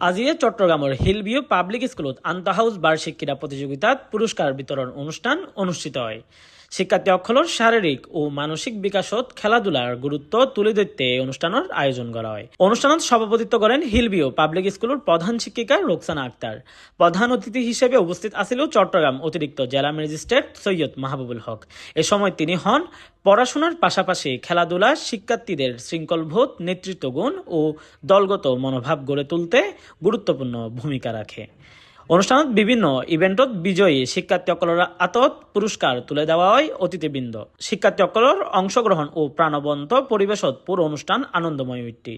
আজিয়ে চট্টগ্রামের Hillview public স্কুলত আন্তঃহাউস বার্ষিক ক্রীড়া প্রতিযোগিতাত পুরস্কার বিতরণ অনুষ্ঠান অনুষ্ঠিত হয়। শিক্ষার্থী অক্ষলর শারীরিক ও মানসিক বিকাশত খেলাধুলার গুরুত্ব তুলে ধরতে এই অনুষ্ঠানের আয়োজন করা হয়। অনুষ্ঠানত সভাপতিত্ব করেন হিলবিও পাবলিক স্কুলের প্রধান শিক্ষিকা রোকসানা আক্তার। প্রধান অতিথি হিসেবে উপস্থিত আছিল চট্টগ্রাম অতিরিক্ত জেলা ম্যাজিস্ট্রেট সৈয়দ মাহবুবুল হক। এ সময় তিনি হন পড়াশোনার পাশাপাশি খেলাধুলা, শিক্ষার্থীদের শৃঙ্খলবোধ, নেতৃত্বগুণ ও দলগত মনোভাব গড়ে তুলতে গুরুত্বপূর্ণ ভূমিকা রাখে। অনুষ্ঠানত বিভিন্ন ইভেন্টত বিজয়ী শিক্ষার্থীসকলৰ আতত পুরস্কার তুলে দেওয়া হয় অতিথিবৃন্দ। শিক্ষার্থীসকলের অংশগ্রহণ ও প্রাণবন্ত পৰিৱেশত পুরো অনুষ্ঠান আনন্দময় উঠি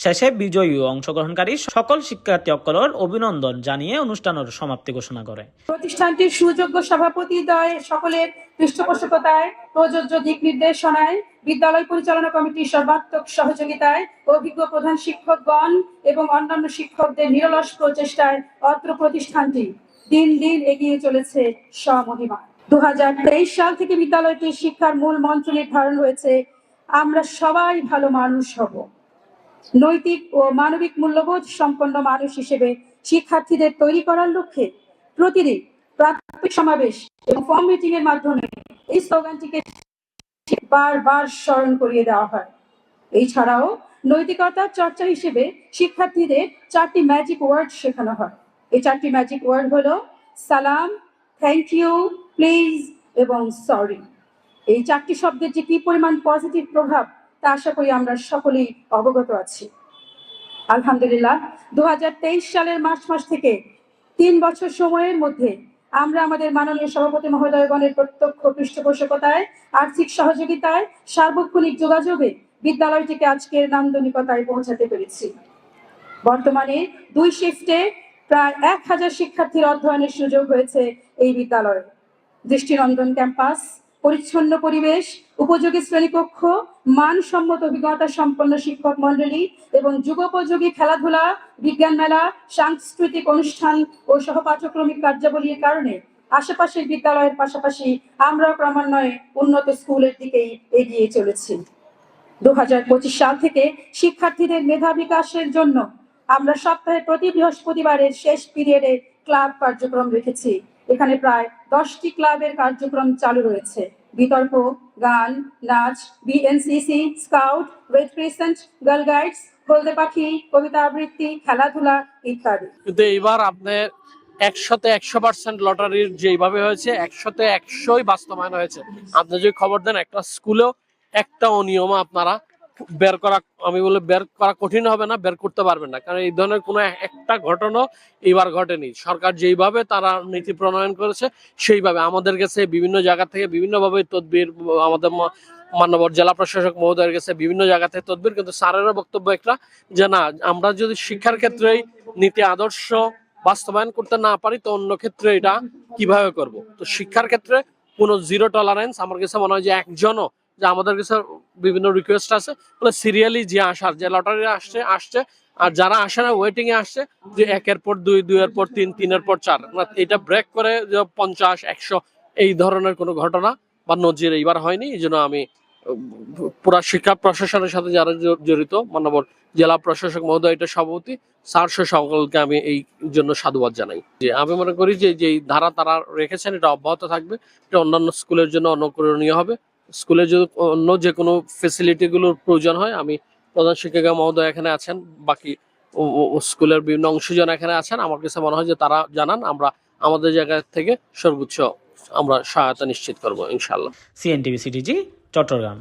শেষে বিজয়ী ও অংশগ্রহণকারী সকল শিক্ষার্থীসকলের অভিনন্দন জানিয়ে অনুষ্ঠানের সমাপ্তি ঘোষণা করে প্রতিষ্ঠানটির সুযোগ্য সভাপতিদ্বয় সকলের পৃষ্ঠপোষকতায়, প্রযোজ্য দিক নির্দেশনায়, বিদ্যালয় পরিচালনা কমিটির সর্বাত্মক সহযোগিতায় অভিজ্ঞ প্রধান শিক্ষকগণ এবং অন্যান্য শিক্ষকদের নিরলস প্রচেষ্টায় অত্র প্রতিষ্ঠানটি দিন দিন এগিয়ে চলেছে স্বমহিমা দু হাজার তেইশ সাল থেকে বিদ্যালয়টির শিক্ষার মূল মন্ত্র নির্ধারণ হয়েছে, আমরা সবাই ভালো মানুষ হব। নৈতিক ও মানবিক মূল্যবোধ সম্পন্ন মানুষ হিসেবে শিক্ষার্থীদের তৈরি করার লক্ষ্যে প্রতিদিন প্রাথমিক সমাবেশ এবং ফর্ম মিটিং এর মাধ্যমে এই স্লোগানটিকে বারবার স্মরণ করিয়ে দেওয়া হয়। এছাড়াও নৈতিকতার চর্চা হিসেবে শিক্ষার্থীদের চারটি ম্যাজিক ওয়ার্ড শেখানো হয়। এই চারটি ম্যাজিক ওয়ার্ড হলো সালাম থ্যাংক ইউ প্লিজ এবং সরি এই চারটি শব্দের যে কি পরিমাণ পজিটিভ প্রভাব, তা আশা করি আমরা সকলেই অবগত আছি। আলহামদুলিল্লাহ দু হাজার তেইশ সালের মার্চ মাস থেকে তিন বছর সময়ের মধ্যে আমরা আমাদের মাননীয় সভাপতি মহোদয়গণের প্রত্যক্ষ পৃষ্ঠপোষকতায়, আর্থিক সহযোগিতায়, সার্বক্ষণিক যোগাযোগে বিদ্যালয়টিকে আজকের নান্দনিকতায় পৌঁছাতে পেরেছি। বর্তমানে দুই শিফটে প্রায় এক হাজার শিক্ষার্থীর অধ্যয়নের সুযোগ হয়েছে এই বিদ্যালয়ে। দৃষ্টিনন্দন ক্যাম্পাস পরিচ্ছন্ন পরিবেশ, উপযোগী শ্রেণীকক্ষ, মানসম্মত অভিজ্ঞতা সম্পন্ন শিক্ষক মন্ডলী এবং যুগোপযোগী খেলাধুলা, বিজ্ঞান মেলা, সাংস্কৃতিক অনুষ্ঠান ও সহপাঠক্রমিক কার্যাবলীর কারণে আশেপাশের বিদ্যালয়ের পাশাপাশি আমরা ক্রমান্বয়ে উন্নত স্কুলের দিকেই এগিয়ে চলেছি। দু হাজার পঁচিশ সাল থেকে শিক্ষার্থীদের মেধা বিকাশের জন্য আমরা সপ্তাহে প্রতি বৃহস্পতিবারের শেষ পিরিয়ডে ক্লাব কার্যক্রম রেখেছি। এখানে প্রায় দশটি ক্লাবের কার্যক্রম চালু রয়েছে। বিতর্ক, গান, নাচ BNCC scout, red crescent girl guides হলদে পাখি, কবিতা আবৃত্তি, খেলাধুলা ইত্যাদি। কিন্তু এইবার আপনার একশোতে একশো পার্সেন্ট লটারির যেভাবে হয়েছে, একশোতে একশোই বাস্তবায়ন হয়েছে। আপনি যদি খবর দেন, একটা স্কুলেও একটা অনিয়ম আপনারা বের করা, আমি বলে বের করা কঠিন হবে না, বের করতে পারবেন না। কারণ এই ধরনের কোনো একটা ঘটনা এবার ঘটেনি। সরকার যেইভাবে তারা নীতি প্রণয়ন করেছে, সেইভাবে। আমাদের কাছে বিভিন্ন জায়গা থেকে বিভিন্নভাবে তদবির, আমাদের ম- মান্যবর জেলা প্রশাসক মহোদয়ের কাছে বিভিন্ন জায়গা থেকে তদবির, কিন্তু স্যারেরও বক্তব্য একটা যে, না, আমরা যদি শিক্ষার ক্ষেত্রেই নীতি আদর্শ বাস্তবায়ন করতে না পারি, তো অন্য ক্ষেত্রে এটা কীভাবে করব? তো শিক্ষার ক্ষেত্রে কোনো জিরো টলারেন্স, আমার কাছে মনে হয় যে একজনও যে আমাদের কাছে বিভিন্ন রিকোয়েস্ট আছে বলে সিরিয়ালি যে আসার, যে লটারি আসছে আসছে, আর যারা আসে না ওয়েটিং এ আসছে, যে একের পর দুই, দুইয়ের পর তিন, তিনের পর চার না এটা ব্রেক করে যে পঞ্চাশ, একশো, এই ধরনের কোনো ঘটনা বা নজির এইবার হয়নি, এই জন্য আমি, পুরা শিক্ষা প্রশাসনের সাথে যারা জড়িত, মানবর জেলা প্রশাসক মহোদয়, এটা সভাপতি, স্যার সকলকে আমি এই জন্য সাধুবাদ জানাই। যে আমি মনে করি যে যে এই ধারা তারা রেখেছেন, এটা অব্যাহত থাকবে, এটা অন্যান্য স্কুলের জন্য অনুকরণীয় হবে। স্কুলে যদি অন্য যে কোনো ফেসিলিটিগুলোর প্রয়োজন হয়, আমি প্রধান শিক্ষিকা মহোদয় এখানে আছেন, বাকি স্কুলের বিভিন্ন অংশজন এখানে আছেন। আমার কাছে মনে হয় যে তারা জানান, আমরা আমাদের জায়গা থেকে সর্বোচ্চ আমরা সহায়তা নিশ্চিত করব ইনশাল্লাহ সিএনটিভি সিটিজি চট্টগ্রাম।